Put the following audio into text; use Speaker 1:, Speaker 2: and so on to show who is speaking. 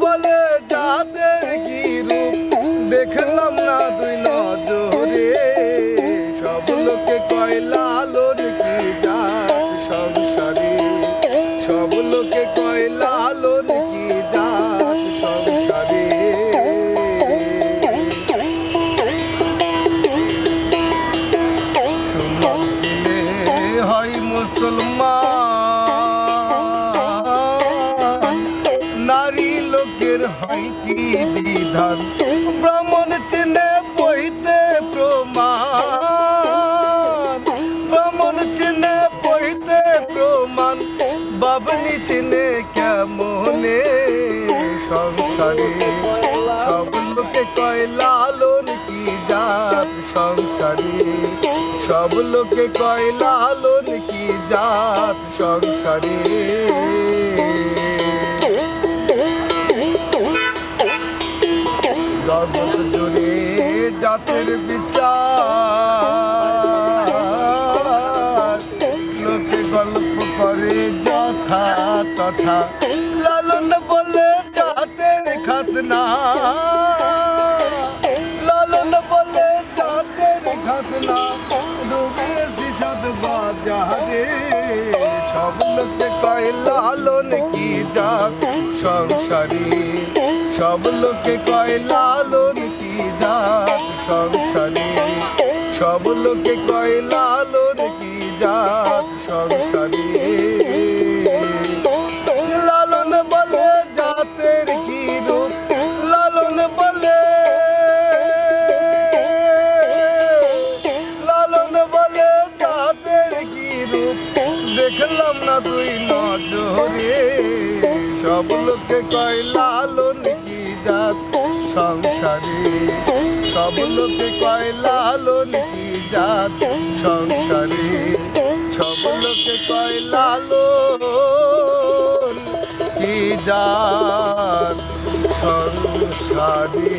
Speaker 1: বলে চাঁদের কি রূপ? দেখলাম না তুই নজরে। সব লোকে কয়লা আলোর কি জাত সংসারে? সব লোকে কয়লা আলোর কি নারী হয় কি বিধান। ব্রাহ্মণ চিনে পইতে প্রমাণ। ব্রাহ্মণ চিনে পইতে প্রমাণ। বাবনি চিনে কেমনে সংসারে? সব লোকে কয়, লালন কি জাত সংসারে? সব লোকে কয়, লালন কি জাত সংসারে? জগৎ জুড়ে জাতের বিচার। লোকে গল্প করে যথা তথা। লালন বলে জাতের খাতনা। লালন বলে জাতের খাতনা। ডুবেছি সাত বাজারে। সব লোকে কয়, লালন কি জাত সংসারে? সব লোকে কয়, লালন কি জাত সংসারে? সব লোকে কয়, লালন কি জাত সংসারে? লালন বলে জাতের কি রূপ? লালন বলে লালন বলে জাতের কি রূপ? দেখলাম না তুই নজরে। সব লোকে কয়, লালন কি জাত সংসারে, সব লোকে কয়, লালন কি যাক সংসারে? সব লোকে কয়, লালন কি জাত সংসারে?